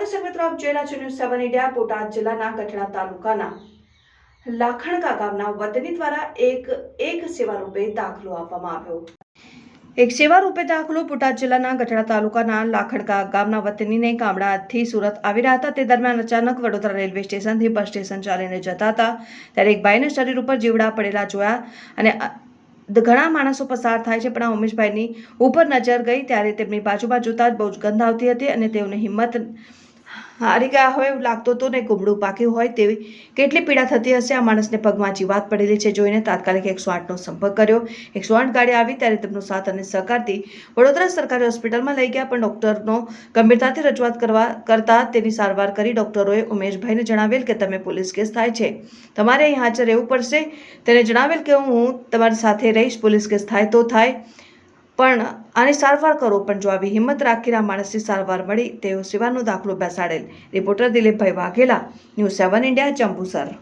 જોઈ રહ્યા છો ન્યૂઝ સેવન ઇન્ડિયા બોટાદ જિલ્લાના ગઢડા તાલુકાના લાખણકા ગામના વતની દ્વારા એક એક સેવા રૂપે દાખલો આપવામાં આવ્યો. એક સેવા રૂપે દાખલો બોટાદ જિલ્લાના ગઢડા તાલુકાના લાખણકા ગામના વતનીને ગામડાથી સુરત આવી રહ્યા હતા. તે દરમિયાન અચાનક વડોદરા રેલવે સ્ટેશનથી બસ સ્ટેશન ચાલીને જતા હતા. ત્યારે એક ભાઈને શરીર ઉપર જીવડા પડેલા જોયા અને ઘણા માણસો પસાર થાય છે, પણ આ ઉમેશભાઈની ઉપર નજર ગઈ ત્યારે તેમની બાજુમાં જોતા જ બહુ જ ગંધ આવતી હતી અને તેઓને હિંમત હારી ગયા હોય એવું લાગતું હતું ને ગુમડું પાક્યું હોય તેવી કેટલી પીડા થતી હશે, આ માણસને પગમાં જીવાત પડેલી છે જોઈને તાત્કાલિક એકસો આઠનો સંપર્ક કર્યો. એકસો આઠ ગાડી આવી ત્યારે તેમનો સાથ અને સહકારથી વડોદરા સરકારી હોસ્પિટલમાં લઈ ગયા, પણ ડૉક્ટરનો ગંભીરતાથી રજૂઆત કરવા કરતાં તેની સારવાર કરી ડૉક્ટરોએ ઉમેશભાઈને જણાવેલ કે, તમે પોલીસ કેસ થાય છે. તમારે અહીં હાજર રહેવું પડશે. તેને જણાવેલ કે હું તમારી સાથે રહીશ. પોલીસ કેસ થાય તો થાય. પણ આની સારવાર કરો, પણ જો આવી હિંમત રાખીને આ માણસની સારવાર મળી, તેઓ સેવાનો દાખલો બેસાડેલ. Reporter Dilipbhai Vaghela, news seven India, Jambusar.